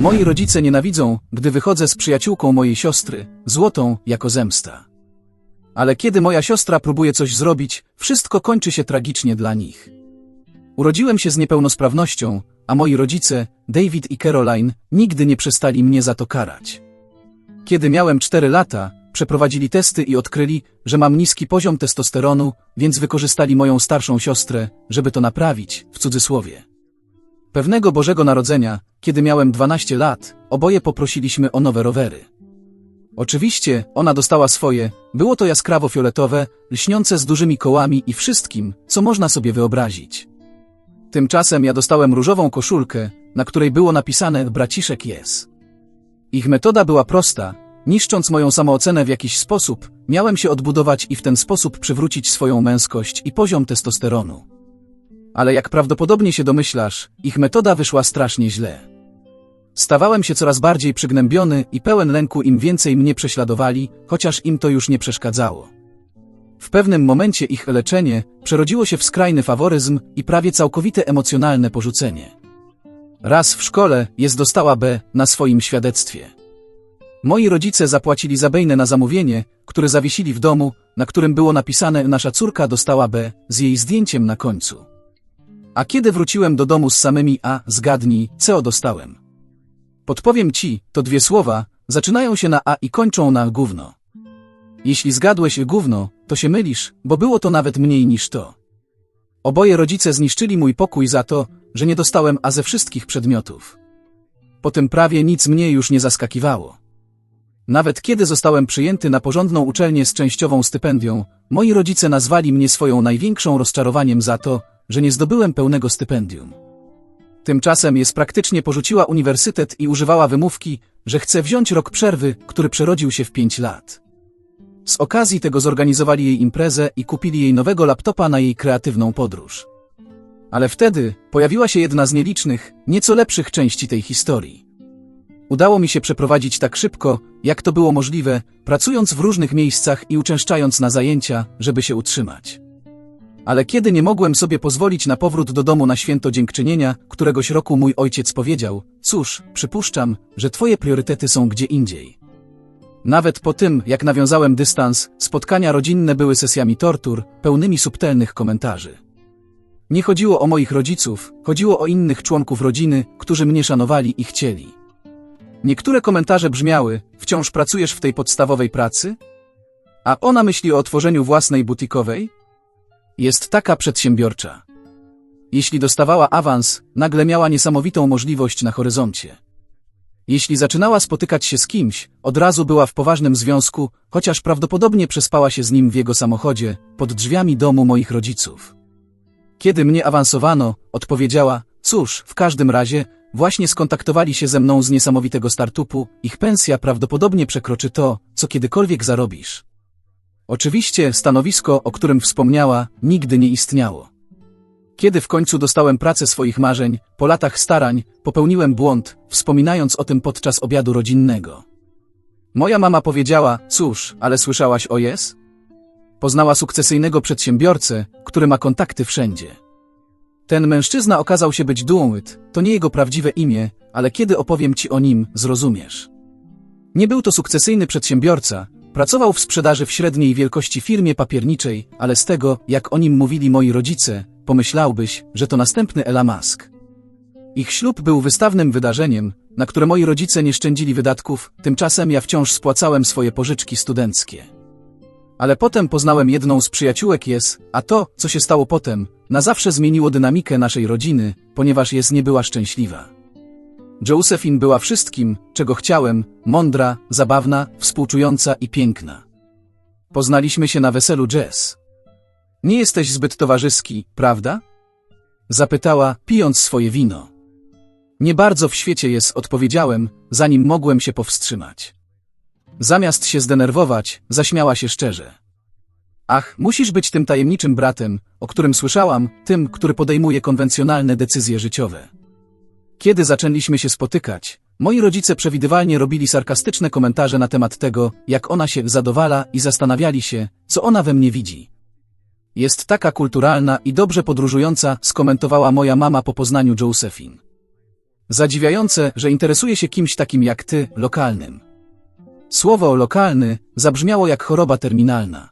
Moi rodzice nienawidzą, gdy wychodzę z przyjaciółką mojej siostry, złotą, jako zemsta. Ale kiedy moja siostra próbuje coś zrobić, wszystko kończy się tragicznie dla nich. Urodziłem się z niepełnosprawnością, a moi rodzice, David i Caroline, nigdy nie przestali mnie za to karać. Kiedy miałem 4 lata, przeprowadzili testy i odkryli, że mam niski poziom testosteronu, więc wykorzystali moją starszą siostrę, żeby to naprawić, w cudzysłowie. Pewnego Bożego Narodzenia, kiedy miałem 12 lat, oboje poprosiliśmy o nowe rowery. Oczywiście, ona dostała swoje, było to jaskrawo fioletowe, lśniące z dużymi kołami i wszystkim, co można sobie wyobrazić. Tymczasem ja dostałem różową koszulkę, na której było napisane braciszek jest. Ich metoda była prosta, niszcząc moją samoocenę w jakiś sposób, miałem się odbudować i w ten sposób przywrócić swoją męskość i poziom testosteronu. Ale jak prawdopodobnie się domyślasz, ich metoda wyszła strasznie źle. Stawałem się coraz bardziej przygnębiony i pełen lęku im więcej mnie prześladowali, chociaż im to już nie przeszkadzało. W pewnym momencie ich leczenie przerodziło się w skrajny faworyzm i prawie całkowite emocjonalne porzucenie. Raz w szkole jest dostała B na swoim świadectwie. Moi rodzice zapłacili za bejnę na zamówienie, które zawiesili w domu, na którym było napisane nasza córka dostała B z jej zdjęciem na końcu. A kiedy wróciłem do domu z samymi A, zgadnij, co dostałem. Podpowiem ci, to dwie słowa, zaczynają się na A i kończą na gówno. Jeśli zgadłeś gówno, to się mylisz, bo było to nawet mniej niż to. Oboje rodzice zniszczyli mój pokój za to, że nie dostałem A ze wszystkich przedmiotów. Po tym prawie nic mnie już nie zaskakiwało. Nawet kiedy zostałem przyjęty na porządną uczelnię z częściową stypendią, moi rodzice nazwali mnie swoją największą rozczarowaniem za to, że nie zdobyłem pełnego stypendium. Tymczasem jest praktycznie porzuciła uniwersytet i używała wymówki, że chce wziąć rok przerwy, który przerodził się w pięć lat. Z okazji tego zorganizowali jej imprezę i kupili jej nowego laptopa na jej kreatywną podróż. Ale wtedy pojawiła się jedna z nielicznych, nieco lepszych części tej historii. Udało mi się przeprowadzić tak szybko, jak to było możliwe, pracując w różnych miejscach i uczęszczając na zajęcia, żeby się utrzymać. Ale kiedy nie mogłem sobie pozwolić na powrót do domu na święto dziękczynienia, któregoś roku mój ojciec powiedział, cóż, przypuszczam, że twoje priorytety są gdzie indziej. Nawet po tym, jak nawiązałem dystans, spotkania rodzinne były sesjami tortur, pełnymi subtelnych komentarzy. Nie chodziło o moich rodziców, chodziło o innych członków rodziny, którzy mnie szanowali i chcieli. Niektóre komentarze brzmiały, wciąż pracujesz w tej podstawowej pracy? A ona myśli o otworzeniu własnej butikowej? Jest taka przedsiębiorcza. Jeśli dostawała awans, nagle miała niesamowitą możliwość na horyzoncie. Jeśli zaczynała spotykać się z kimś, od razu była w poważnym związku, chociaż prawdopodobnie przespała się z nim w jego samochodzie, pod drzwiami domu moich rodziców. Kiedy mnie awansowano, odpowiedziała, cóż, w każdym razie, właśnie skontaktowali się ze mną z niesamowitego startupu, ich pensja prawdopodobnie przekroczy to, co kiedykolwiek zarobisz. Oczywiście stanowisko, o którym wspomniała, nigdy nie istniało. Kiedy w końcu dostałem pracę swoich marzeń, po latach starań, popełniłem błąd, wspominając o tym podczas obiadu rodzinnego. Moja mama powiedziała, cóż, ale słyszałaś o Yes? Poznała sukcesyjnego przedsiębiorcę, który ma kontakty wszędzie. Ten mężczyzna okazał się być Duołyt, to nie jego prawdziwe imię, ale kiedy opowiem ci o nim, zrozumiesz. Nie był to sukcesyjny przedsiębiorca, pracował w sprzedaży w średniej wielkości firmie papierniczej, ale z tego, jak o nim mówili moi rodzice, pomyślałbyś, że to następny Ela Musk. Ich ślub był wystawnym wydarzeniem, na które moi rodzice nie szczędzili wydatków, tymczasem ja wciąż spłacałem swoje pożyczki studenckie. Ale potem poznałem jedną z przyjaciółek Jest, a to, co się stało potem, na zawsze zmieniło dynamikę naszej rodziny, ponieważ Jest nie była szczęśliwa. Josephine była wszystkim, czego chciałem, mądra, zabawna, współczująca i piękna. Poznaliśmy się na weselu Jess. Nie jesteś zbyt towarzyski, prawda? Zapytała, pijąc swoje wino. Nie bardzo w świecie jest, odpowiedziałem, zanim mogłem się powstrzymać. Zamiast się zdenerwować, zaśmiała się szczerze. Ach, musisz być tym tajemniczym bratem, o którym słyszałam, tym, który podejmuje konwencjonalne decyzje życiowe. Kiedy zaczęliśmy się spotykać, moi rodzice przewidywalnie robili sarkastyczne komentarze na temat tego, jak ona się zadowala i zastanawiali się, co ona we mnie widzi. Jest taka kulturalna i dobrze podróżująca, skomentowała moja mama po poznaniu Josephine. Zadziwiające, że interesuje się kimś takim jak ty, lokalnym. Słowo lokalny zabrzmiało jak choroba terminalna.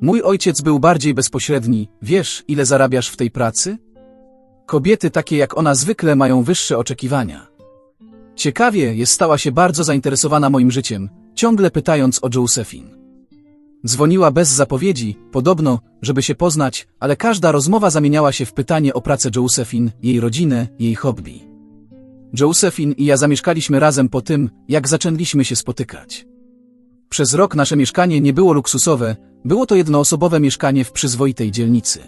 Mój ojciec był bardziej bezpośredni. Wiesz, ile zarabiasz w tej pracy? Kobiety takie jak ona zwykle mają wyższe oczekiwania. Ciekawie jest stała się bardzo zainteresowana moim życiem, ciągle pytając o Josephine. Dzwoniła bez zapowiedzi, podobno, żeby się poznać, ale każda rozmowa zamieniała się w pytanie o pracę Josephine, jej rodzinę, jej hobby. Josephine i ja zamieszkaliśmy razem po tym, jak zaczęliśmy się spotykać. Przez rok nasze mieszkanie nie było luksusowe, było to jednoosobowe mieszkanie w przyzwoitej dzielnicy.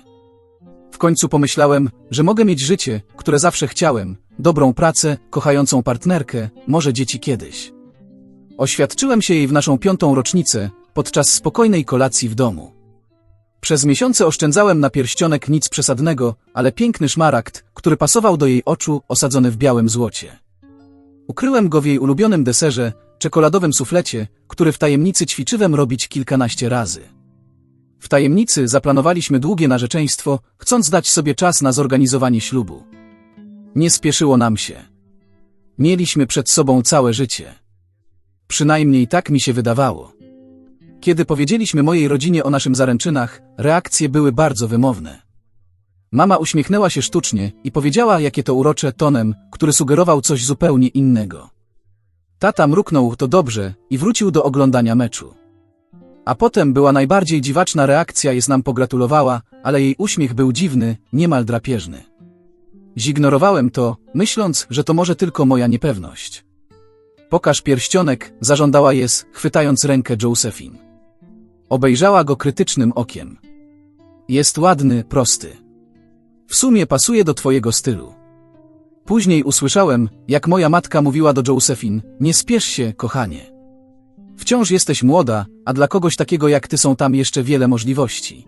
W końcu pomyślałem, że mogę mieć życie, które zawsze chciałem, dobrą pracę, kochającą partnerkę, może dzieci kiedyś. Oświadczyłem się jej w naszą piątą rocznicę, podczas spokojnej kolacji w domu. Przez miesiące oszczędzałem na pierścionek nic przesadnego, ale piękny szmaragd, który pasował do jej oczu, osadzony w białym złocie. Ukryłem go w jej ulubionym deserze, czekoladowym suflecie, który w tajemnicy ćwiczyłem robić kilkanaście razy. W tajemnicy zaplanowaliśmy długie narzeczeństwo, chcąc dać sobie czas na zorganizowanie ślubu. Nie spieszyło nam się. Mieliśmy przed sobą całe życie. Przynajmniej tak mi się wydawało. Kiedy powiedzieliśmy mojej rodzinie o naszym zaręczynach, reakcje były bardzo wymowne. Mama uśmiechnęła się sztucznie i powiedziała, jakie to urocze tonem, który sugerował coś zupełnie innego. Tata mruknął to dobrze i wrócił do oglądania meczu. A potem była najbardziej dziwaczna reakcja, jest nam pogratulowała, ale jej uśmiech był dziwny, niemal drapieżny. Zignorowałem to, myśląc, że to może tylko moja niepewność. Pokaż pierścionek, zażądała Jes, chwytając rękę Josephine. Obejrzała go krytycznym okiem. Jest ładny, prosty. W sumie pasuje do twojego stylu. Później usłyszałem, jak moja matka mówiła do Josephine, nie spiesz się, kochanie. Wciąż jesteś młoda, a dla kogoś takiego jak ty są tam jeszcze wiele możliwości.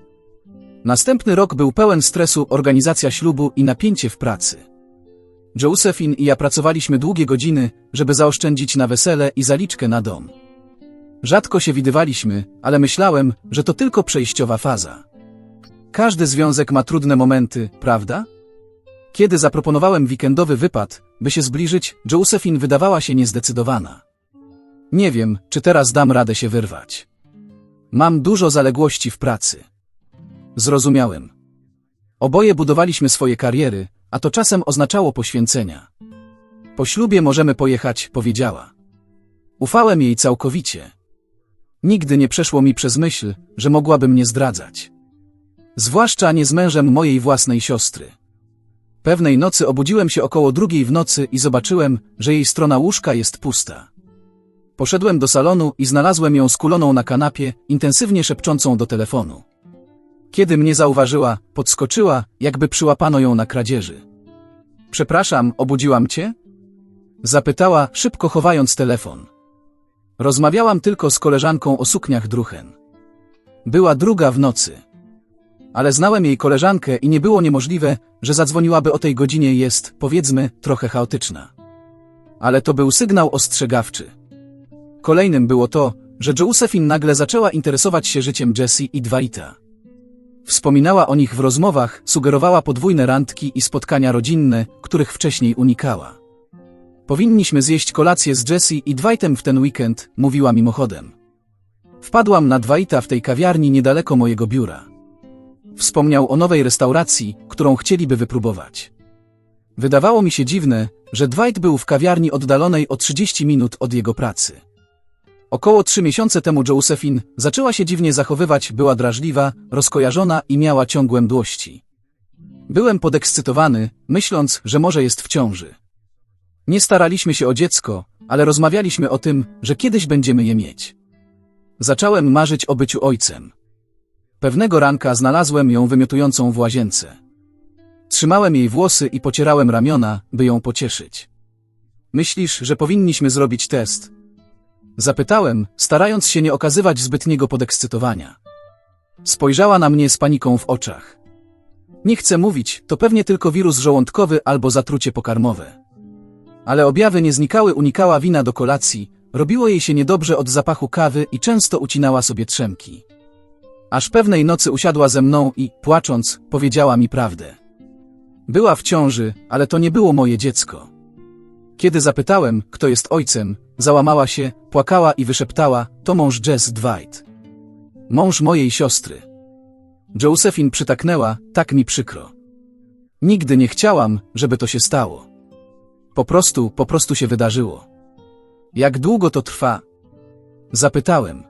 Następny rok był pełen stresu, organizacja ślubu i napięcie w pracy. Josephine i ja pracowaliśmy długie godziny, żeby zaoszczędzić na wesele i zaliczkę na dom. Rzadko się widywaliśmy, ale myślałem, że to tylko przejściowa faza. Każdy związek ma trudne momenty, prawda? Kiedy zaproponowałem weekendowy wypad, by się zbliżyć, Josephine wydawała się niezdecydowana. Nie wiem, czy teraz dam radę się wyrwać. Mam dużo zaległości w pracy. Zrozumiałem. Oboje budowaliśmy swoje kariery, a to czasem oznaczało poświęcenia. Po ślubie możemy pojechać, powiedziała. Ufałem jej całkowicie. Nigdy nie przeszło mi przez myśl, że mogłaby mnie zdradzać. Zwłaszcza nie z mężem mojej własnej siostry. Pewnej nocy obudziłem się około drugiej w nocy i zobaczyłem, że jej strona łóżka jest pusta. Poszedłem do salonu i znalazłem ją skuloną na kanapie, intensywnie szepczącą do telefonu. Kiedy mnie zauważyła, podskoczyła, jakby przyłapano ją na kradzieży. Przepraszam, obudziłam cię? Zapytała, szybko chowając telefon. Rozmawiałam tylko z koleżanką o sukniach druchen. Była druga w nocy. Ale znałem jej koleżankę i nie było niemożliwe, że zadzwoniłaby o tej godzinie jest, powiedzmy, trochę chaotyczna. Ale to był sygnał ostrzegawczy. Kolejnym było to, że Josephine nagle zaczęła interesować się życiem Jessie i Dwighta. Wspominała o nich w rozmowach, sugerowała podwójne randki i spotkania rodzinne, których wcześniej unikała. Powinniśmy zjeść kolację z Jessie i Dwightem w ten weekend, mówiła mimochodem. Wpadłam na Dwighta w tej kawiarni niedaleko mojego biura. Wspomniał o nowej restauracji, którą chcieliby wypróbować. Wydawało mi się dziwne, że Dwight był w kawiarni oddalonej o 30 minut od jego pracy. Około trzy miesiące temu Josephine zaczęła się dziwnie zachowywać, była drażliwa, rozkojarzona i miała ciągłe mdłości. Byłem podekscytowany, myśląc, że może jest w ciąży. Nie staraliśmy się o dziecko, ale rozmawialiśmy o tym, że kiedyś będziemy je mieć. Zacząłem marzyć o byciu ojcem. Pewnego ranka znalazłem ją wymiotującą w łazience. Trzymałem jej włosy i pocierałem ramiona, by ją pocieszyć. Myślisz, że powinniśmy zrobić test? Zapytałem, starając się nie okazywać zbytniego podekscytowania. Spojrzała na mnie z paniką w oczach. Nie chcę mówić, to pewnie tylko wirus żołądkowy albo zatrucie pokarmowe. Ale objawy nie znikały, unikała wina do kolacji, robiło jej się niedobrze od zapachu kawy i często ucinała sobie trzemki. Aż pewnej nocy usiadła ze mną i, płacząc, powiedziała mi prawdę. Była w ciąży, ale to nie było moje dziecko. Kiedy zapytałem, kto jest ojcem, załamała się, płakała i wyszeptała, to mąż Jess Dwight. Mąż mojej siostry. Josephine przytaknęła, tak mi przykro. Nigdy nie chciałam, żeby to się stało. Po prostu, po prostu się wydarzyło. Jak długo to trwa? Zapytałem.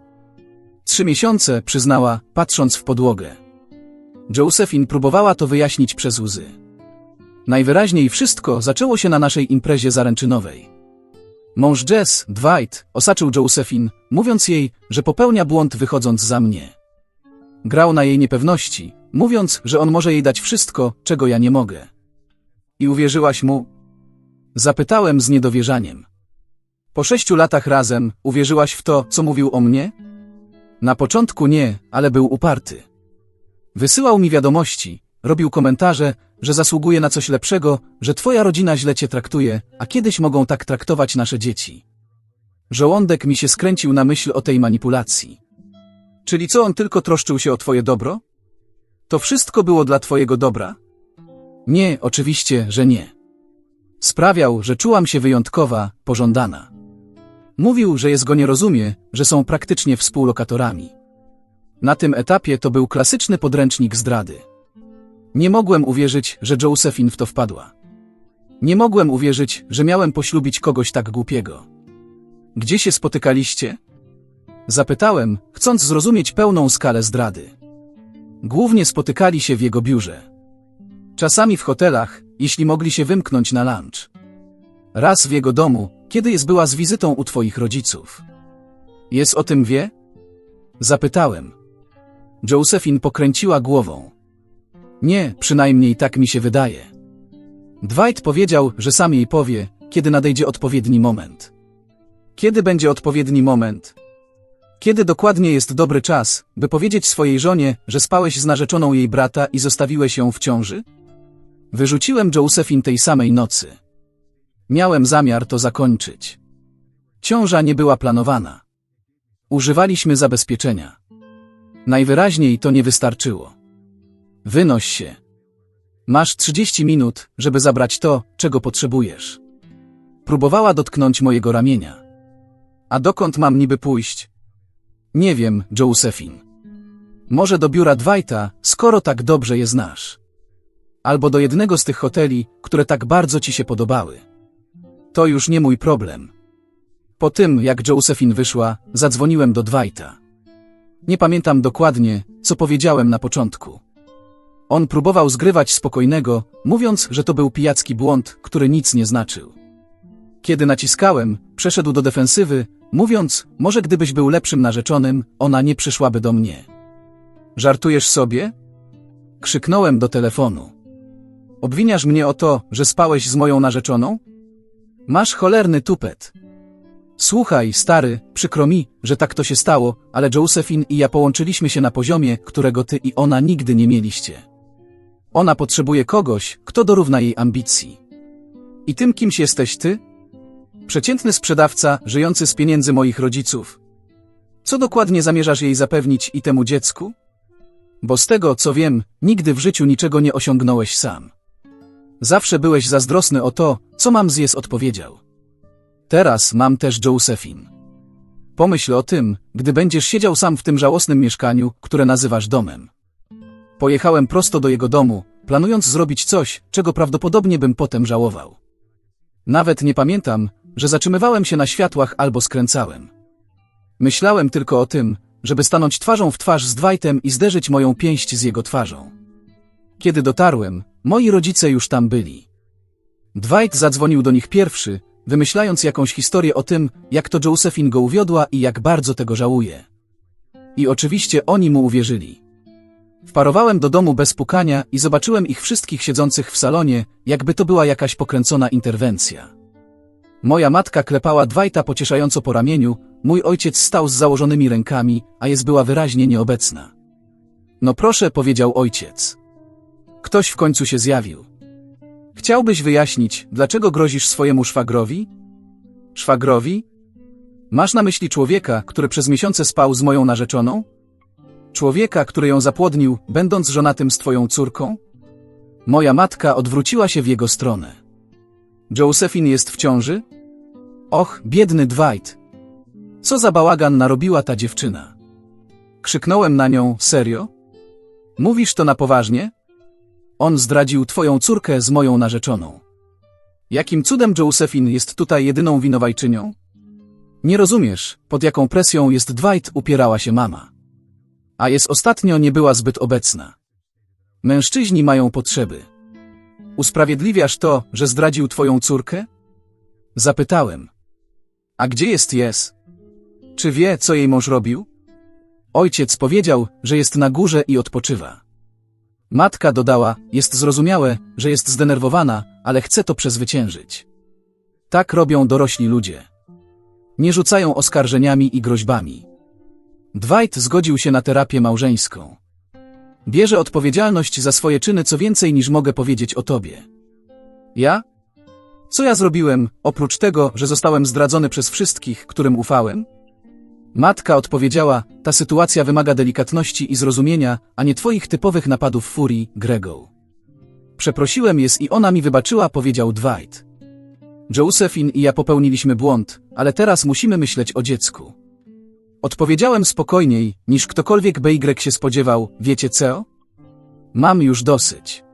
Trzy miesiące, przyznała, patrząc w podłogę. Josephine próbowała to wyjaśnić przez łzy. Najwyraźniej wszystko zaczęło się na naszej imprezie zaręczynowej. Mąż Jess, Dwight, osaczył Josephine, mówiąc jej, że popełnia błąd wychodząc za mnie. Grał na jej niepewności, mówiąc, że on może jej dać wszystko, czego ja nie mogę. I uwierzyłaś mu? Zapytałem z niedowierzaniem. Po sześciu latach razem uwierzyłaś w to, co mówił o mnie? Na początku nie, ale był uparty. Wysyłał mi wiadomości, robił komentarze, że zasługuje na coś lepszego, że twoja rodzina źle cię traktuje, a kiedyś mogą tak traktować nasze dzieci. Żołądek mi się skręcił na myśl o tej manipulacji. Czyli co on tylko troszczył się o twoje dobro? To wszystko było dla twojego dobra? Nie, oczywiście, że nie. Sprawiał, że czułam się wyjątkowa, pożądana. Mówił, że jest go nie rozumie, że są praktycznie współlokatorami. Na tym etapie to był klasyczny podręcznik zdrady. Nie mogłem uwierzyć, że Josephine w to wpadła. Nie mogłem uwierzyć, że miałem poślubić kogoś tak głupiego. Gdzie się spotykaliście? Zapytałem, chcąc zrozumieć pełną skalę zdrady. Głównie spotykali się w jego biurze. Czasami w hotelach, jeśli mogli się wymknąć na lunch. Raz w jego domu, kiedy jest była z wizytą u twoich rodziców. Jest o tym wie? Zapytałem. Josephine pokręciła głową. Nie, przynajmniej tak mi się wydaje. Dwight powiedział, że sam jej powie, kiedy nadejdzie odpowiedni moment. Kiedy będzie odpowiedni moment? Kiedy dokładnie jest dobry czas, by powiedzieć swojej żonie, że spałeś z narzeczoną jej brata i zostawiłeś ją w ciąży? Wyrzuciłem Josephine tej samej nocy. Miałem zamiar to zakończyć. Ciąża nie była planowana. Używaliśmy zabezpieczenia. Najwyraźniej to nie wystarczyło. Wynoś się. Masz 30 minut, żeby zabrać to, czego potrzebujesz. Próbowała dotknąć mojego ramienia. A dokąd mam niby pójść? Nie wiem, Josephine. Może do biura Dwighta, skoro tak dobrze je znasz. Albo do jednego z tych hoteli, które tak bardzo ci się podobały. To już nie mój problem. Po tym, jak Josephine wyszła, zadzwoniłem do Dwighta. Nie pamiętam dokładnie, co powiedziałem na początku. On próbował zgrywać spokojnego, mówiąc, że to był pijacki błąd, który nic nie znaczył. Kiedy naciskałem, przeszedł do defensywy, mówiąc, może gdybyś był lepszym narzeczonym, ona nie przyszłaby do mnie. Żartujesz sobie? Krzyknąłem do telefonu. Obwiniasz mnie o to, że spałeś z moją narzeczoną? Masz cholerny tupet. Słuchaj, stary, przykro mi, że tak to się stało, ale Josephine i ja połączyliśmy się na poziomie, którego ty i ona nigdy nie mieliście. Ona potrzebuje kogoś, kto dorówna jej ambicji. I tym kimś jesteś ty? Przeciętny sprzedawca, żyjący z pieniędzy moich rodziców. Co dokładnie zamierzasz jej zapewnić i temu dziecku? Bo z tego, co wiem, nigdy w życiu niczego nie osiągnąłeś sam. Zawsze byłeś zazdrosny o to, co mam zjes odpowiedział. Teraz mam też Josephine. Pomyśl o tym, gdy będziesz siedział sam w tym żałosnym mieszkaniu, które nazywasz domem. Pojechałem prosto do jego domu, planując zrobić coś, czego prawdopodobnie bym potem żałował. Nawet nie pamiętam, że zatrzymywałem się na światłach albo skręcałem. Myślałem tylko o tym, żeby stanąć twarzą w twarz z Dwightem i zderzyć moją pięść z jego twarzą. Kiedy dotarłem, moi rodzice już tam byli. Dwight zadzwonił do nich pierwszy, wymyślając jakąś historię o tym, jak to Josephine go uwiodła i jak bardzo tego żałuje. I oczywiście oni mu uwierzyli. Wparowałem do domu bez pukania i zobaczyłem ich wszystkich siedzących w salonie, jakby to była jakaś pokręcona interwencja. Moja matka klepała Dwighta pocieszająco po ramieniu, mój ojciec stał z założonymi rękami, a jest była wyraźnie nieobecna. No proszę, powiedział ojciec. Ktoś w końcu się zjawił. Chciałbyś wyjaśnić, dlaczego grozisz swojemu szwagrowi? Szwagrowi? Masz na myśli człowieka, który przez miesiące spał z moją narzeczoną? Człowieka, który ją zapłodnił, będąc żonatym z twoją córką? Moja matka odwróciła się w jego stronę. Josephine jest w ciąży? Och, biedny Dwight. Co za bałagan narobiła ta dziewczyna? Krzyknąłem na nią, serio? Mówisz to na poważnie? On zdradził twoją córkę z moją narzeczoną. Jakim cudem Josephine jest tutaj jedyną winowajczynią? Nie rozumiesz, pod jaką presją jest Dwight, upierała się mama. A jest ostatnio nie była zbyt obecna. Mężczyźni mają potrzeby. Usprawiedliwiasz to, że zdradził twoją córkę? Zapytałem. A gdzie jest Jes? Czy wie, co jej mąż robił? Ojciec powiedział, że jest na górze i odpoczywa. Matka dodała, jest zrozumiałe, że jest zdenerwowana, ale chce to przezwyciężyć. Tak robią dorośli ludzie. Nie rzucają oskarżeniami i groźbami. Dwight zgodził się na terapię małżeńską. Bierze odpowiedzialność za swoje czyny co więcej niż mogę powiedzieć o tobie. Ja? Co ja zrobiłem, oprócz tego, że zostałem zdradzony przez wszystkich, którym ufałem? Matka odpowiedziała, ta sytuacja wymaga delikatności i zrozumienia, a nie twoich typowych napadów furii, Grego. Przeprosiłem jest i ona mi wybaczyła, powiedział Dwight. Josephine i ja popełniliśmy błąd, ale teraz musimy myśleć o dziecku. Odpowiedziałem spokojniej, niż ktokolwiek BY się spodziewał, wiecie co? Mam już dosyć.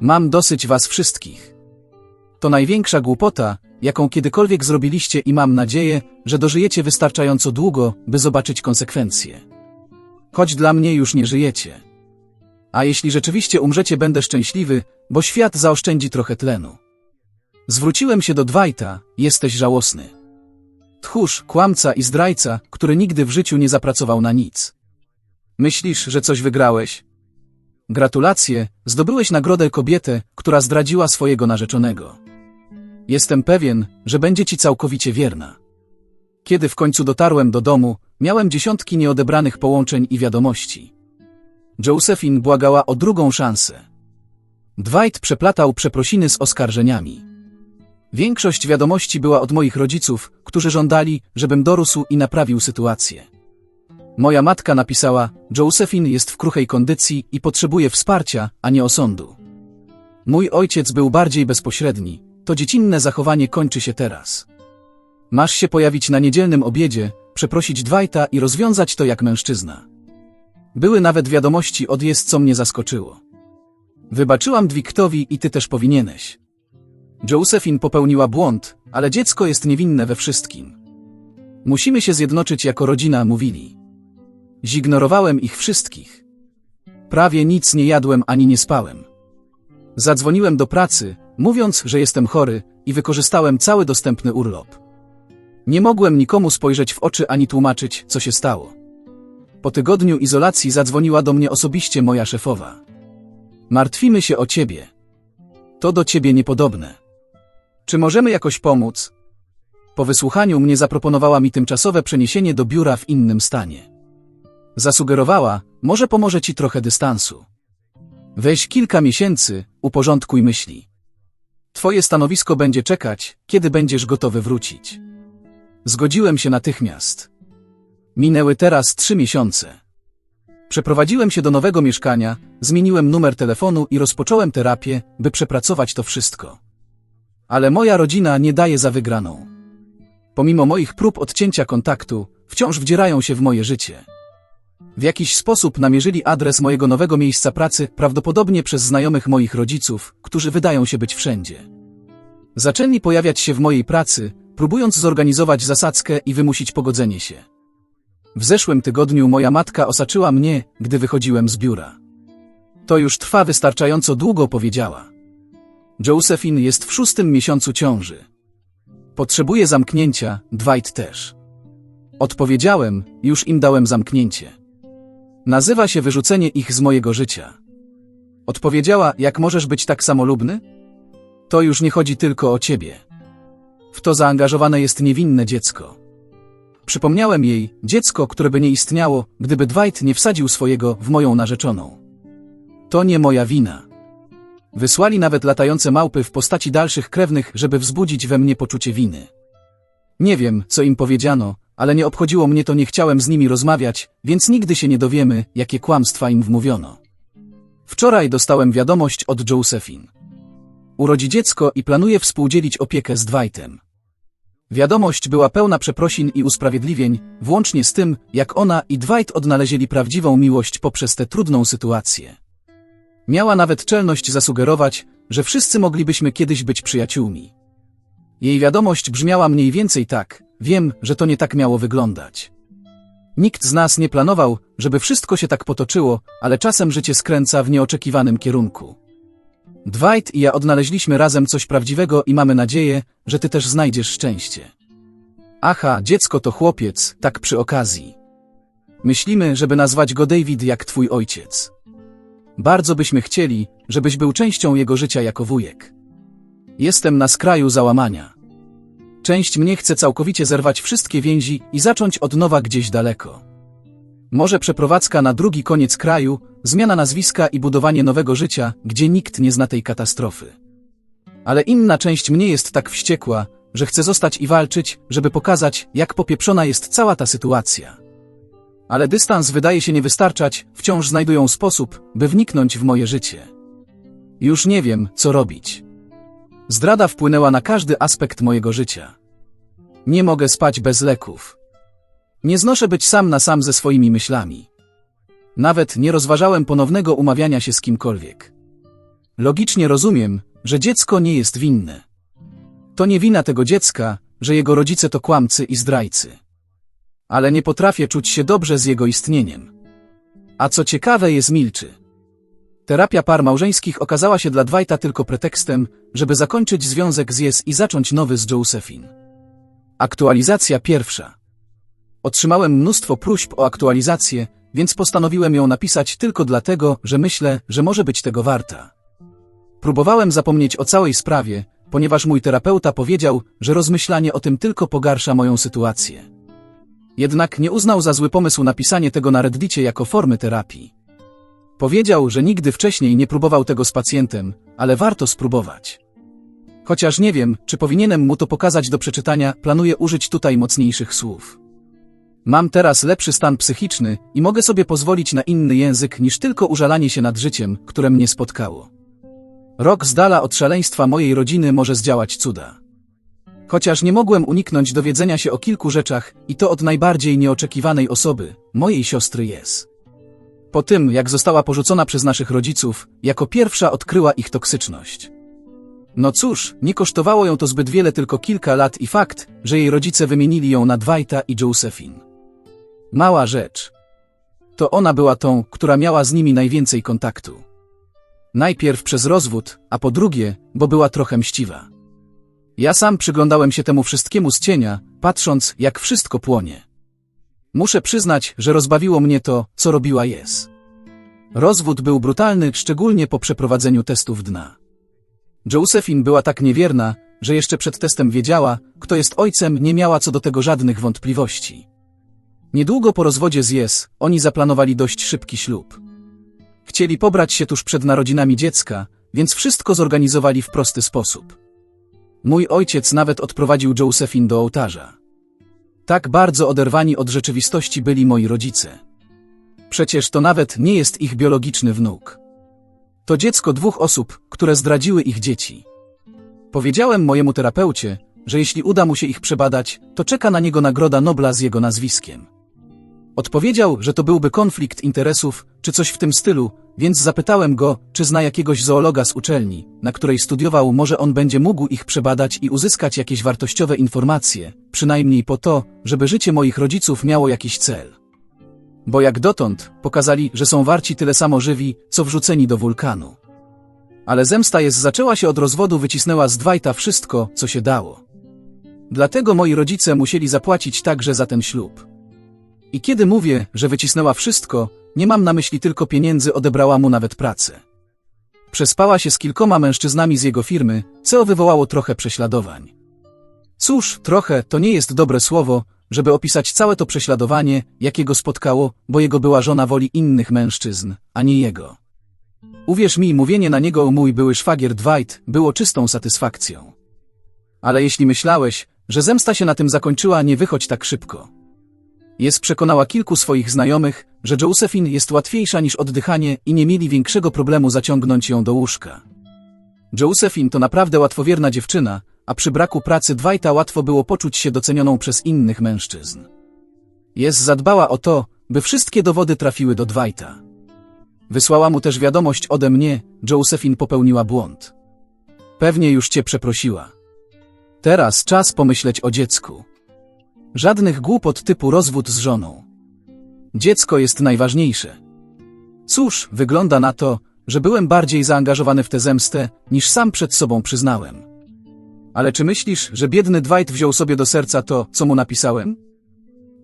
Mam dosyć was wszystkich. To największa głupota, jaką kiedykolwiek zrobiliście i mam nadzieję, że dożyjecie wystarczająco długo, by zobaczyć konsekwencje. Choć dla mnie już nie żyjecie. A jeśli rzeczywiście umrzecie, będę szczęśliwy, bo świat zaoszczędzi trochę tlenu. Zwróciłem się do Dwighta, jesteś żałosny. Tchórz, kłamca i zdrajca, który nigdy w życiu nie zapracował na nic. Myślisz, że coś wygrałeś? Gratulacje, zdobyłeś nagrodę kobietę, która zdradziła swojego narzeczonego. Jestem pewien, że będzie ci całkowicie wierna. Kiedy w końcu dotarłem do domu, miałem dziesiątki nieodebranych połączeń i wiadomości. Josephine błagała o drugą szansę. Dwight przeplatał przeprosiny z oskarżeniami. Większość wiadomości była od moich rodziców, którzy żądali, żebym dorósł i naprawił sytuację. Moja matka napisała, Josephine jest w kruchej kondycji i potrzebuje wsparcia, a nie osądu. Mój ojciec był bardziej bezpośredni, to dziecinne zachowanie kończy się teraz. Masz się pojawić na niedzielnym obiedzie, przeprosić Dwighta i rozwiązać to jak mężczyzna. Były nawet wiadomości od jest, co mnie zaskoczyło. Wybaczyłam Dwightowi i ty też powinieneś. Josephine popełniła błąd, ale dziecko jest niewinne we wszystkim. Musimy się zjednoczyć jako rodzina, mówili. Zignorowałem ich wszystkich. Prawie nic nie jadłem ani nie spałem. Zadzwoniłem do pracy, mówiąc, że jestem chory i wykorzystałem cały dostępny urlop. Nie mogłem nikomu spojrzeć w oczy ani tłumaczyć, co się stało. Po tygodniu izolacji zadzwoniła do mnie osobiście moja szefowa. Martwimy się o ciebie. To do ciebie niepodobne. Czy możemy jakoś pomóc? Po wysłuchaniu mnie zaproponowała mi tymczasowe przeniesienie do biura w innym stanie. Zasugerowała, może pomoże ci trochę dystansu. Weź kilka miesięcy, uporządkuj myśli. Twoje stanowisko będzie czekać, kiedy będziesz gotowy wrócić. Zgodziłem się natychmiast. Minęły teraz trzy miesiące. Przeprowadziłem się do nowego mieszkania, zmieniłem numer telefonu i rozpocząłem terapię, by przepracować to wszystko. Ale moja rodzina nie daje za wygraną. Pomimo moich prób odcięcia kontaktu, wciąż wdzierają się w moje życie. W jakiś sposób namierzyli adres mojego nowego miejsca pracy, prawdopodobnie przez znajomych moich rodziców, którzy wydają się być wszędzie. Zaczęli pojawiać się w mojej pracy, próbując zorganizować zasadzkę i wymusić pogodzenie się. W zeszłym tygodniu moja matka osaczyła mnie, gdy wychodziłem z biura. To już trwa wystarczająco długo, powiedziała. Josephine jest w szóstym miesiącu ciąży. Potrzebuje zamknięcia, Dwight też. Odpowiedziałem, już im dałem zamknięcie. Nazywa się wyrzucenie ich z mojego życia. Odpowiedziała, jak możesz być tak samolubny? To już nie chodzi tylko o ciebie. W to zaangażowane jest niewinne dziecko. Przypomniałem jej, dziecko, które by nie istniało, gdyby Dwight nie wsadził swojego w moją narzeczoną. To nie moja wina. Wysłali nawet latające małpy w postaci dalszych krewnych, żeby wzbudzić we mnie poczucie winy. Nie wiem, co im powiedziano, ale nie obchodziło mnie to, nie chciałem z nimi rozmawiać, więc nigdy się nie dowiemy, jakie kłamstwa im wmówiono. Wczoraj dostałem wiadomość od Josephine. urodzi dziecko i planuje współdzielić opiekę z Dwightem. Wiadomość była pełna przeprosin i usprawiedliwień, włącznie z tym, jak ona i Dwight odnaleźli prawdziwą miłość poprzez tę trudną sytuację. Miała nawet czelność zasugerować, że wszyscy moglibyśmy kiedyś być przyjaciółmi. Jej wiadomość brzmiała mniej więcej tak, wiem, że to nie tak miało wyglądać. Nikt z nas nie planował, żeby wszystko się tak potoczyło, ale czasem życie skręca w nieoczekiwanym kierunku. Dwight i ja odnaleźliśmy razem coś prawdziwego i mamy nadzieję, że ty też znajdziesz szczęście. Aha, dziecko to chłopiec, tak przy okazji. Myślimy, żeby nazwać go David jak twój ojciec. Bardzo byśmy chcieli, żebyś był częścią jego życia jako wujek. Jestem na skraju załamania. Część mnie chce całkowicie zerwać wszystkie więzi i zacząć od nowa gdzieś daleko. Może przeprowadzka na drugi koniec kraju, zmiana nazwiska i budowanie nowego życia, gdzie nikt nie zna tej katastrofy. Ale inna część mnie jest tak wściekła, że chce zostać i walczyć, żeby pokazać, jak popieprzona jest cała ta sytuacja. Ale dystans wydaje się nie wystarczać, wciąż znajdują sposób, by wniknąć w moje życie. Już nie wiem, co robić. Zdrada wpłynęła na każdy aspekt mojego życia. Nie mogę spać bez leków. Nie znoszę być sam na sam ze swoimi myślami. Nawet nie rozważałem ponownego umawiania się z kimkolwiek. Logicznie rozumiem, że dziecko nie jest winne. To nie wina tego dziecka, że jego rodzice to kłamcy i zdrajcy. Ale nie potrafię czuć się dobrze z jego istnieniem. A co ciekawe jest milczy. Terapia par małżeńskich okazała się dla Dwighta tylko pretekstem, żeby zakończyć związek z Yes i zacząć nowy z Josephine. Aktualizacja pierwsza. Otrzymałem mnóstwo próśb o aktualizację, więc postanowiłem ją napisać tylko dlatego, że myślę, że może być tego warta. Próbowałem zapomnieć o całej sprawie, ponieważ mój terapeuta powiedział, że rozmyślanie o tym tylko pogarsza moją sytuację. Jednak nie uznał za zły pomysł napisanie tego na Reddicie jako formy terapii. Powiedział, że nigdy wcześniej nie próbował tego z pacjentem, ale warto spróbować. Chociaż nie wiem, czy powinienem mu to pokazać do przeczytania, planuję użyć tutaj mocniejszych słów. Mam teraz lepszy stan psychiczny i mogę sobie pozwolić na inny język niż tylko użalanie się nad życiem, które mnie spotkało. Rok z dala od szaleństwa mojej rodziny może zdziałać cuda. Chociaż nie mogłem uniknąć dowiedzenia się o kilku rzeczach i to od najbardziej nieoczekiwanej osoby, mojej siostry jest. Po tym, jak została porzucona przez naszych rodziców, jako pierwsza odkryła ich toksyczność. No cóż, nie kosztowało ją to zbyt wiele tylko kilka lat i fakt, że jej rodzice wymienili ją na Dwighta i Josephine. Mała rzecz. To ona była tą, która miała z nimi najwięcej kontaktu. Najpierw przez rozwód, a po drugie, bo była trochę mściwa. Ja sam przyglądałem się temu wszystkiemu z cienia, patrząc, jak wszystko płonie. Muszę przyznać, że rozbawiło mnie to, co robiła Yes. Rozwód był brutalny, szczególnie po przeprowadzeniu testów dna. Josephine była tak niewierna, że jeszcze przed testem wiedziała, kto jest ojcem, nie miała co do tego żadnych wątpliwości. Niedługo po rozwodzie z Yes, oni zaplanowali dość szybki ślub. Chcieli pobrać się tuż przed narodzinami dziecka, więc wszystko zorganizowali w prosty sposób. Mój ojciec nawet odprowadził Josephine do ołtarza. Tak bardzo oderwani od rzeczywistości byli moi rodzice. Przecież to nawet nie jest ich biologiczny wnuk. To dziecko dwóch osób, które zdradziły ich dzieci. Powiedziałem mojemu terapeucie, że jeśli uda mu się ich przebadać, to czeka na niego nagroda Nobla z jego nazwiskiem. Odpowiedział, że to byłby konflikt interesów, czy coś w tym stylu, więc zapytałem go, czy zna jakiegoś zoologa z uczelni, na której studiował, może on będzie mógł ich przebadać i uzyskać jakieś wartościowe informacje, przynajmniej po to, żeby życie moich rodziców miało jakiś cel. Bo jak dotąd, pokazali, że są warci tyle samo żywi, co wrzuceni do wulkanu. Ale zemsta jest zaczęła się od rozwodu, wycisnęła z Dwighta wszystko, co się dało. Dlatego moi rodzice musieli zapłacić także za ten ślub. I kiedy mówię, że wycisnęła wszystko, nie mam na myśli tylko pieniędzy, odebrała mu nawet pracę. Przespała się z kilkoma mężczyznami z jego firmy, co wywołało trochę prześladowań. Cóż, trochę to nie jest dobre słowo, żeby opisać całe to prześladowanie, jakiego spotkało, bo jego była żona woli innych mężczyzn, a nie jego. Uwierz mi, mówienie na niego o mój były szwagier Dwight było czystą satysfakcją. Ale jeśli myślałeś, że zemsta się na tym zakończyła, nie wychodź tak szybko. Jest przekonała kilku swoich znajomych, że Josephine jest łatwiejsza niż oddychanie i nie mieli większego problemu zaciągnąć ją do łóżka. Josephine to naprawdę łatwowierna dziewczyna, a przy braku pracy Dwighta łatwo było poczuć się docenioną przez innych mężczyzn. Jest zadbała o to, by wszystkie dowody trafiły do Dwighta. Wysłała mu też wiadomość ode mnie, Josephine popełniła błąd. Pewnie już cię przeprosiła. Teraz czas pomyśleć o dziecku. Żadnych głupot typu rozwód z żoną. Dziecko jest najważniejsze. Cóż, wygląda na to, że byłem bardziej zaangażowany w tę zemstę, niż sam przed sobą przyznałem. Ale czy myślisz, że biedny Dwight wziął sobie do serca to, co mu napisałem?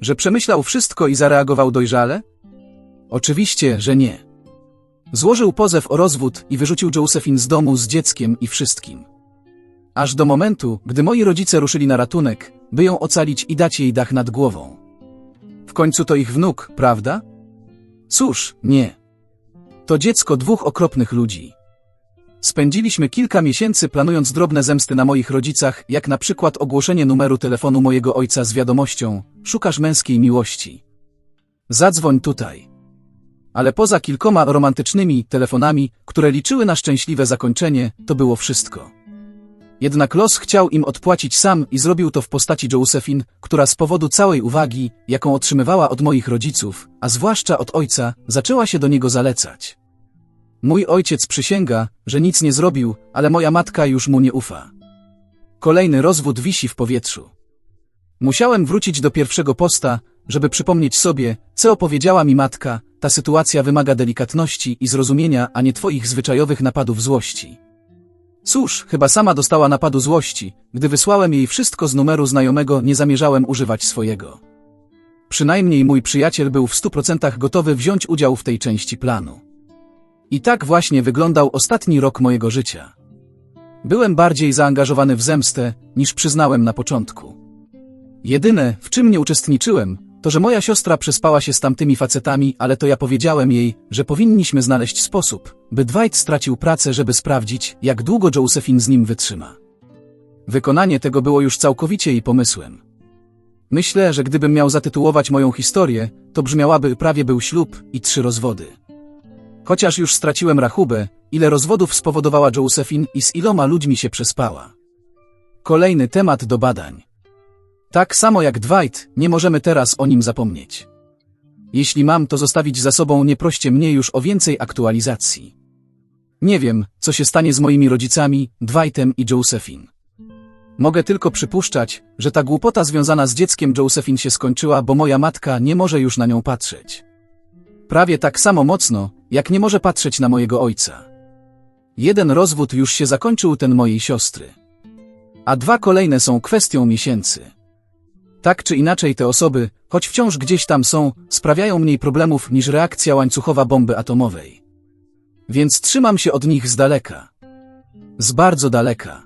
Że przemyślał wszystko i zareagował dojrzale? Oczywiście, że nie. Złożył pozew o rozwód i wyrzucił Josephine z domu z dzieckiem i wszystkim. Aż do momentu, gdy moi rodzice ruszyli na ratunek, by ją ocalić i dać jej dach nad głową. W końcu to ich wnuk, prawda? Cóż, nie. To dziecko dwóch okropnych ludzi. Spędziliśmy kilka miesięcy planując drobne zemsty na moich rodzicach, jak na przykład ogłoszenie numeru telefonu mojego ojca z wiadomością Szukasz męskiej miłości. Zadzwoń tutaj. Ale poza kilkoma romantycznymi telefonami, które liczyły na szczęśliwe zakończenie, to było wszystko. Jednak los chciał im odpłacić sam i zrobił to w postaci Josephine, która z powodu całej uwagi, jaką otrzymywała od moich rodziców, a zwłaszcza od ojca, zaczęła się do niego zalecać. Mój ojciec przysięga, że nic nie zrobił, ale moja matka już mu nie ufa. Kolejny rozwód wisi w powietrzu. Musiałem wrócić do pierwszego posta, żeby przypomnieć sobie, co opowiedziała mi matka, ta sytuacja wymaga delikatności i zrozumienia, a nie twoich zwyczajowych napadów złości. Cóż, chyba sama dostała napadu złości, gdy wysłałem jej wszystko z numeru znajomego, nie zamierzałem używać swojego. Przynajmniej mój przyjaciel był w stu procentach gotowy wziąć udział w tej części planu. I tak właśnie wyglądał ostatni rok mojego życia. Byłem bardziej zaangażowany w zemstę, niż przyznałem na początku. Jedyne, w czym nie uczestniczyłem, to że moja siostra przespała się z tamtymi facetami, ale to ja powiedziałem jej, że powinniśmy znaleźć sposób, by Dwight stracił pracę, żeby sprawdzić, jak długo Josephine z nim wytrzyma. Wykonanie tego było już całkowicie jej pomysłem. Myślę, że gdybym miał zatytułować moją historię, to brzmiałaby prawie był ślub i trzy rozwody. Chociaż już straciłem rachubę, ile rozwodów spowodowała Josephine i z iloma ludźmi się przespała. Kolejny temat do badań. Tak samo jak Dwight, nie możemy teraz o nim zapomnieć. Jeśli mam to zostawić za sobą, nie proście mnie już o więcej aktualizacji. Nie wiem, co się stanie z moimi rodzicami, Dwightem i Josephine. Mogę tylko przypuszczać, że ta głupota związana z dzieckiem Josephine się skończyła, bo moja matka nie może już na nią patrzeć. Prawie tak samo mocno, jak nie może patrzeć na mojego ojca. Jeden rozwód już się zakończył, ten mojej siostry. A dwa kolejne są kwestią miesięcy. Tak czy inaczej te osoby, choć wciąż gdzieś tam są, sprawiają mniej problemów niż reakcja łańcuchowa bomby atomowej. Więc trzymam się od nich z daleka. Z bardzo daleka.